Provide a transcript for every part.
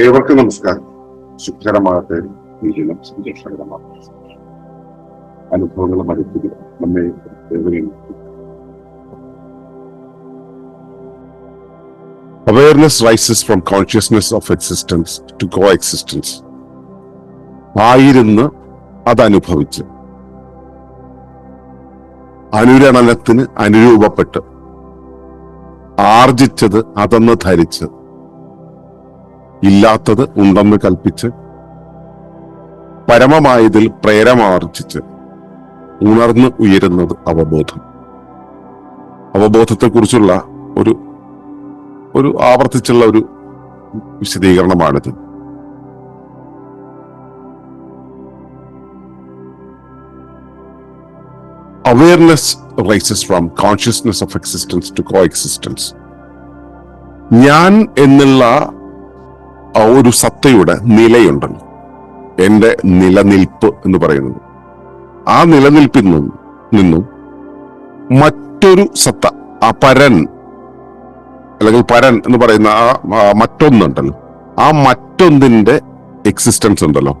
ഏവർക്കും നമസ്കാരം. ശുഭകരമാകട്ടെ ജീവിതം സന്തോഷകരമാകട്ടെ അനുഭവങ്ങളും അടുത്തുക നമ്മെ ഏവരെയും Awareness rises from consciousness of existence to coexistence. ആയിരുന്ന് അതനുഭവിച്ച് അനുരണനത്തിന് അനുരൂപപ്പെട്ട് ആർജിച്ചത് അതെന്ന് ധരിച്ച് ഇല്ലാത്തത് ഉണ്ടെന്ന് കൽപ്പിച്ച് പരമമായതിൽ പ്രേരമാർജിച്ച് ഉണർന്ന് ഉയരുന്നത് അവബോധം. അവബോധത്തെക്കുറിച്ചുള്ള ഒരു ഒരു ആവർത്തിച്ചുള്ള ഒരു വിശദീകരണമാണിത്. Awareness rises from consciousness of existence to coexistence ഞാൻ എന്നുള്ള ഒരു സത്തയുടെ നിലയുണ്ടല്ലോ എന്റെ നിലനിൽപ്പ് എന്ന് പറയുന്നത്. ആ നിലനിൽപ്പിൽ നിന്നും നിന്നും മറ്റൊരു സത്ത ആ പരൻ അല്ലെങ്കിൽ പരൻ എന്ന് പറയുന്ന ആ മറ്റൊന്നുണ്ടല്ലോ. ആ മറ്റൊന്നിന്റെ എക്സിസ്റ്റൻസ് ഉണ്ടല്ലോ.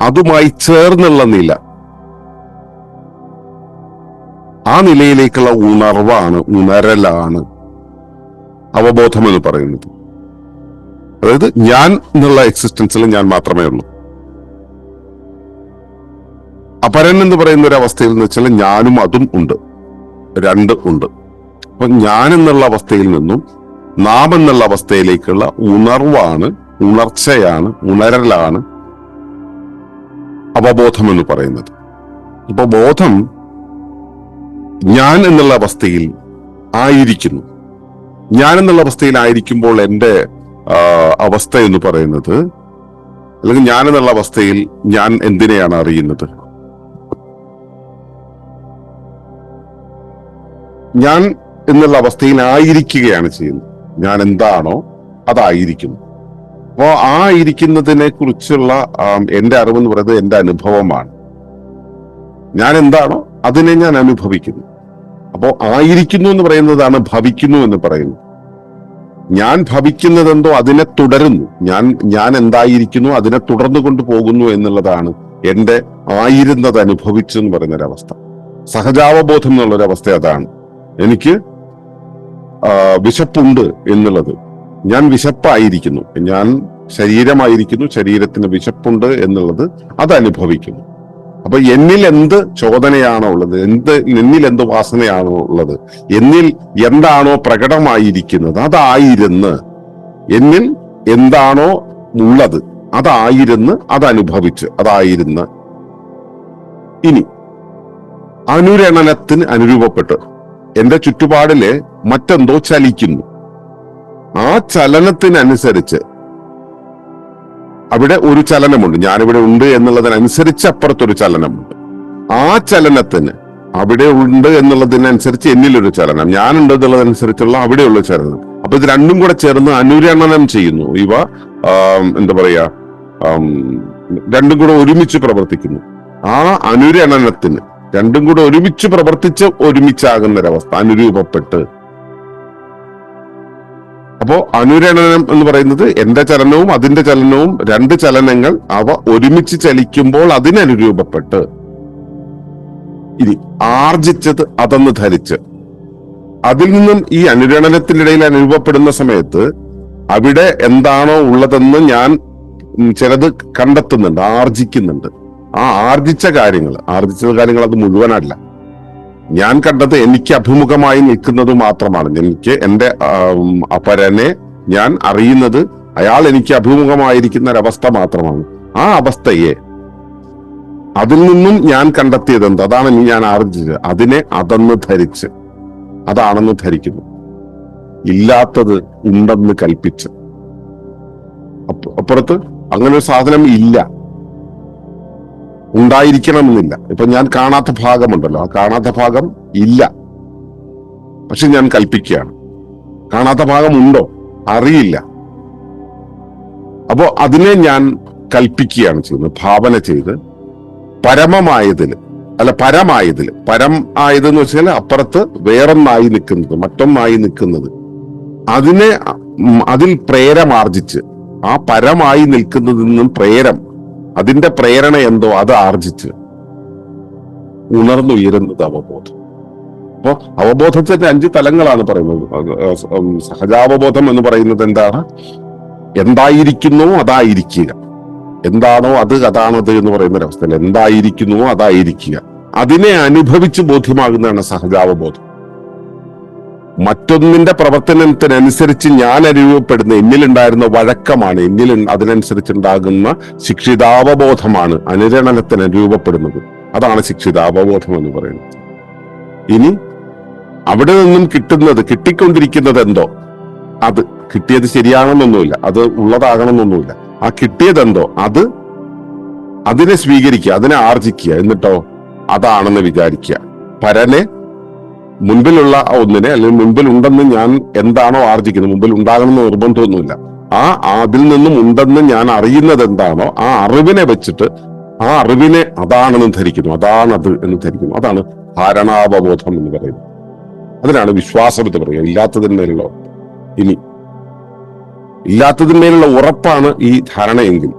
അതുമായി ചേർന്നുള്ള നില. ആ നിലയിലേക്കുള്ള ഉണർവാണ് ഉണരലാണ് അവബോധം എന്ന് പറയുന്നത്. അതായത് ഞാൻ എന്നുള്ള എക്സിസ്റ്റൻസിൽ ഞാൻ മാത്രമേ ഉള്ളൂ. അപരൻ എന്ന് പറയുന്ന ഒരു അവസ്ഥയിൽ എന്ന് വെച്ചാൽ ഞാനും അതും ഉണ്ട്. രണ്ട് ഉണ്ട്. അപ്പൊ ഞാൻ എന്നുള്ള അവസ്ഥയിൽ നിന്നും നാം എന്നുള്ള അവസ്ഥയിലേക്കുള്ള ഉണർവാണ് ഉണർച്ചയാണ് ഉണരലാണ് അവബോധം എന്ന് പറയുന്നത്. ഇപ്പൊ ബോധം ഞാൻ എന്നുള്ള അവസ്ഥയിൽ ആയിരിക്കുന്നു. ഞാൻ എന്നുള്ള അവസ്ഥയിൽ ആയിരിക്കുമ്പോൾ എന്റെ അവസ്ഥ എന്ന് പറയുന്നത്. അല്ലെങ്കിൽ ഞാൻ എന്നുള്ള അവസ്ഥയിൽ ഞാൻ എന്തിനെയാണ് അറിയുന്നത്? ഞാൻ എന്നുള്ള അവസ്ഥയിൽ ആയിരിക്കുകയാണ് ചെയ്യുന്നത്. ഞാൻ എന്താണോ അതായിരിക്കും. അപ്പോ ആ ഇരിക്കുന്നതിനെ കുറിച്ചുള്ള ആം, എന്റെ അറിവെന്ന് പറയുന്നത് എന്റെ അനുഭവമാണ്. ഞാൻ എന്താണോ അതിനെ ഞാൻ അനുഭവിക്കുന്നു. അപ്പോ ആയിരിക്കുന്നു എന്ന് പറയുന്നതാണ് ഭവിക്കുന്നു എന്ന് പറയുന്നത്. ഞാൻ ഭവിക്കുന്നതെന്തോ അതിനെ തുടരുന്നു. ഞാൻ ഞാൻ എന്തായിരിക്കുന്നു അതിനെ തുടർന്നു കൊണ്ടുപോകുന്നു എന്നുള്ളതാണ് എന്റെ ആയിരുന്നത് അനുഭവിച്ചു എന്ന് പറയുന്ന ഒരവസ്ഥ സഹജാവബോധം എന്നുള്ളൊരവസ്ഥ അതാണ്. എനിക്ക് വിശപ്പുണ്ട് എന്നുള്ളത്. ഞാൻ വിശപ്പായിരിക്കുന്നു. ഞാൻ ശരീരമായിരിക്കുന്നു ശരീരത്തിന് വിശപ്പുണ്ട് എന്നുള്ളത് അത് അനുഭവിക്കുന്നു അപ്പൊ എന്നിൽ എന്ത് ചോദനയാണോ ഉള്ളത്? എന്ത് എന്നിൽ എന്ത് വാസനയാണോ ഉള്ളത്? എന്നിൽ എന്താണോ പ്രകടമായിരിക്കുന്നത്? അതായിരുന്ന്. എന്നിൽ എന്താണോ ഉള്ളത്? അതായിരുന്ന് അതനുഭവിച്ച് അതായിരുന്ന്. ഇനി അനുരണനത്തിന് അനുരൂപപ്പെട്ട് എന്റെ ചുറ്റുപാടിലെ മറ്റെന്തോ ചലിക്കുന്നു. ആ ചലനത്തിനനുസരിച്ച് അവിടെ ഒരു ചലനമുണ്ട്. ഞാനിവിടെ ഉണ്ട് എന്നുള്ളതിനനുസരിച്ച് അപ്പുറത്തൊരു ചലനമുണ്ട്. ആ ചലനത്തിന് അവിടെ ഉണ്ട് എന്നുള്ളതിനനുസരിച്ച് എന്നിലൊരു ചലനം. ഞാനുണ്ട് എന്നുള്ളതനുസരിച്ചുള്ള അവിടെയുള്ള ചലനം. അപ്പൊ ഇത് രണ്ടും കൂടെ ചേർന്ന് അനുരണനം ചെയ്യുന്നു. ഇവ എന്താ പറയാ രണ്ടും കൂടെ ഒരുമിച്ച് പ്രവർത്തിക്കുന്നു. ആ അനുരണനത്തിന് രണ്ടും കൂടെ ഒരുമിച്ച് പ്രവർത്തിച്ച് ഒരുമിച്ചാകുന്ന ഒരവസ്ഥ അനുരൂപപ്പെട്ട് അപ്പോ അനുരണനം എന്ന് പറയുന്നത് എന്റെ ചലനവും അതിന്റെ ചലനവും രണ്ട് ചലനങ്ങൾ അവ ഒരുമിച്ച് ചലിക്കുമ്പോൾ അതിനനുരൂപപ്പെട്ട് ഇനി ആർജിച്ചത് അതെന്ന് ധരിച്ച്. അതിൽ നിന്നും ഈ അനുരണനത്തിനിടയിൽ അനുഭവപ്പെടുന്ന സമയത്ത് അവിടെ എന്താണോ ഉള്ളതെന്ന് ഞാൻ ചിലത് കണ്ടെത്തുന്നുണ്ട് ആർജിക്കുന്നുണ്ട്. ആ ആർജിച്ച കാര്യങ്ങൾ ആർജിച്ച കാര്യങ്ങൾ അത് മുഴുവനല്ല. ഞാൻ കണ്ടത് എനിക്ക് അഭിമുഖമായി നിൽക്കുന്നത് മാത്രമാണ്. എനിക്ക് എന്റെ അപരനെ ഞാൻ അറിയുന്നത് അയാൾ എനിക്ക് അഭിമുഖമായിരിക്കുന്ന ഒരവസ്ഥ മാത്രമാണ്. ആ അവസ്ഥയെ അതിൽ നിന്നും ഞാൻ കണ്ടെത്തിയത് എന്ത് അതാണ് ഇനി ഞാൻ ആർജിച്ചത്. അതിനെ അതെന്ന് ധരിച്ച് അതാണെന്ന് ധരിക്കുന്നു. ഇല്ലാത്തത് ഉണ്ടെന്ന് കൽപ്പിച്ച്. അപ്പ- അപ്പുറത്ത് അങ്ങനെ ഒരു സാധനം ഇല്ല. ഉണ്ടായിരിക്കണമെന്നില്ല. ഇപ്പൊ ഞാൻ കാണാത്ത ഭാഗമുണ്ടല്ലോ. ആ കാണാത്ത ഭാഗം ഇല്ല. പക്ഷെ ഞാൻ കൽപ്പിക്കുകയാണ്. കാണാത്ത ഭാഗം ഉണ്ടോ അറിയില്ല. അപ്പോ അതിനെ ഞാൻ കൽപ്പിക്കുകയാണ് ചെയ്യുന്നത്. ഭാവന ചെയ്ത് പരമമായതിൽ അല്ല പരമായതിൽ പരം ആയതെന്ന് വെച്ചാൽ അപ്പുറത്ത് വേറൊന്നായി നിൽക്കുന്നത് മറ്റൊന്നായി നിൽക്കുന്നത്. അതിനെ അതിൽ പ്രേരമാർജിച്ച് ആ പരമായി നിൽക്കുന്നതിൽ നിന്നും പ്രേരം അതിന്റെ പ്രേരണ എന്തോ അത് ആർജിച്ച് ഉണർന്നുയരുന്നത് അവബോധം. അപ്പോ അവബോധത്തിന്റെ അഞ്ച് തലങ്ങളാണ് പറയുന്നത്. സഹജാവബോധം എന്ന് പറയുന്നത് എന്താണ്? എന്തായിരിക്കുന്നു അതായിരിക്കുക. എന്താണോ അത് അതാണത് എന്ന് പറയുന്ന ഒരവസ്ഥയിൽ എന്തായിരിക്കുന്നു അതായിരിക്കുക. അതിനെ അനുഭവിച്ച് ബോധ്യമാകുന്നതാണ് സഹജാവബോധം. മറ്റൊന്നിന്റെ പ്രവർത്തനത്തിനനുസരിച്ച് ഞാൻ അനുഭവപ്പെടുന്ന എന്നിലുണ്ടായിരുന്ന വഴക്കമാണ്. എന്നിൽ അതിനനുസരിച്ചുണ്ടാകുന്ന ശിക്ഷിതാവബോധമാണ്. അനുരണനത്തിന് രൂപപ്പെടുന്നത്. അതാണ് ശിക്ഷിതാവബോധം എന്ന് പറയുന്നത്. ഇനി അവിടെ നിന്നും കിട്ടുന്നത് കിട്ടിക്കൊണ്ടിരിക്കുന്നത് എന്തോ? അത് കിട്ടിയത് ശരിയാണെന്നൊന്നുമില്ല. അത് ഉള്ളതാകണമെന്നൊന്നുമില്ല. ആ കിട്ടിയതെന്തോ അത് അതിനെ സ്വീകരിക്കുക അതിനെ ആർജിക്കുക. എന്നിട്ടോ? അതാണെന്ന് വിചാരിക്കുക. പരനെ മുൻപിലുള്ള ഒന്നിനെ അല്ലെങ്കിൽ മുൻപിൽ ഉണ്ടെന്ന് ഞാൻ എന്താണോ ആർജിക്കുന്നത് മുമ്പിൽ ഉണ്ടാകണമെന്ന് നിർബന്ധമൊന്നുമില്ല. ആ അതിൽ നിന്നും ഉണ്ടെന്ന് ഞാൻ അറിയുന്നത് എന്താണോ ആ അറിവിനെ വെച്ചിട്ട് ആ അറിവിനെ അതാണെന്ന് ധരിക്കുന്നു അതാണത് എന്ന് ധരിക്കുന്നു. അതാണ് ധാരണാവബോധം എന്ന് പറയുന്നത്. അതിനാണ് വിശ്വാസം എന്ന് പറയുക ഇല്ലാത്തതിന്മേലുള്ള. ഇനി ഇല്ലാത്തതിന്മേലുള്ള ഉറപ്പാണ് ഈ ധാരണയെങ്കിൽ.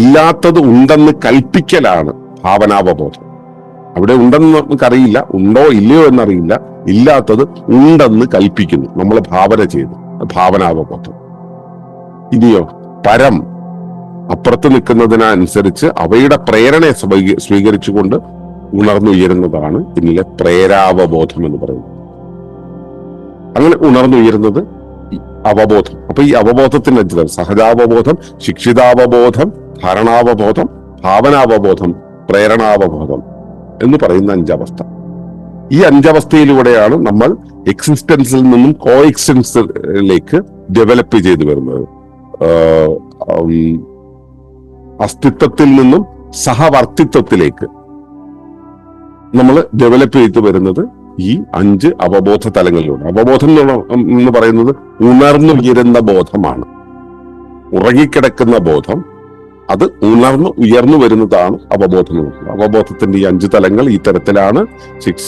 ഇല്ലാത്തത് ഉണ്ടെന്ന് കൽപ്പിക്കലാണ് ഭാവനാവബോധം. അവിടെ ഉണ്ടെന്ന് നമുക്കറിയില്ല. ഉണ്ടോ ഇല്ലയോ എന്നറിയില്ല. ഇല്ലാത്തത് ഉണ്ടെന്ന് കൽപ്പിക്കുന്നു. നമ്മൾ ഭാവന ചെയ്തു. ഭാവനാവബോധം ഇനിയോ പരം അപ്പുറത്ത് നിൽക്കുന്നതിനനുസരിച്ച് അവയുടെ പ്രേരണയെ സ്വീക- സ്വീകരിച്ചുകൊണ്ട് ഉണർന്നുയരുന്നതാണ് ഇതിലെ പ്രേരാവബോധം എന്ന് പറയുന്നത്. അങ്ങനെ ഉണർന്നുയരുന്നത് അവബോധം. അപ്പൊ ഈ അവബോധത്തിന് അഞ്ച് സഹജാവബോധം ശിക്ഷിതാവബോധം ധാരണാവബോധം ഭാവനാവബോധം പ്രേരണാവബോധം. എന്ന് പറയുന്ന അഞ്ചവസ്ഥ. ഈ അഞ്ചവസ്ഥയിലൂടെയാണ് നമ്മൾ എക്സിസ്റ്റൻസിൽ നിന്നും കോ എക്സിസ്റ്റൻസിലേക്ക് ഡെവലപ്പ് ചെയ്തു വരുന്നത്. അസ്തിത്വത്തിൽ നിന്നും സഹവർത്തിത്വത്തിലേക്ക് നമ്മൾ ഡെവലപ്പ് ചെയ്തു വരുന്നത് ഈ അഞ്ച് അവബോധ തലങ്ങളിലൂടെ. അവബോധം എന്ന് പറയുന്നത് ഉണർന്നുയരുന്ന ബോധമാണ്. ഉറങ്ങിക്കിടക്കുന്ന ബോധം അത് ഉണർന്നു ഉയർന്നു വരുന്നതാണ് അവബോധം. അവബോധത്തിന്റെ ഈ അഞ്ച് തലങ്ങൾ ഈ തരത്തിലാണ്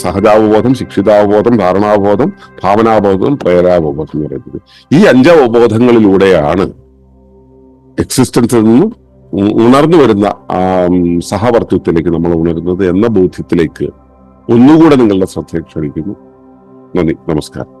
സഹജാവബോധം ശിക്ഷിതാവബോധം ധാരണാബോധം ഭാവനാവബോധം പ്രേരാവബോധം എന്ന് പറയുന്നത്. ഈ അഞ്ച് അവബോധങ്ങളിലൂടെയാണ് എക്സിസ്റ്റൻസിൽ നിന്നും ഉണർന്നു വരുന്ന സഹവർത്തിത്വത്തിലേക്ക് നമ്മൾ ഉണരുന്നത് എന്ന ബോധ്യത്തിലേക്ക് ഒന്നുകൂടെ നിങ്ങളുടെ ശ്രദ്ധ ക്ഷണിക്കുന്നു. നന്ദി. നമസ്കാരം.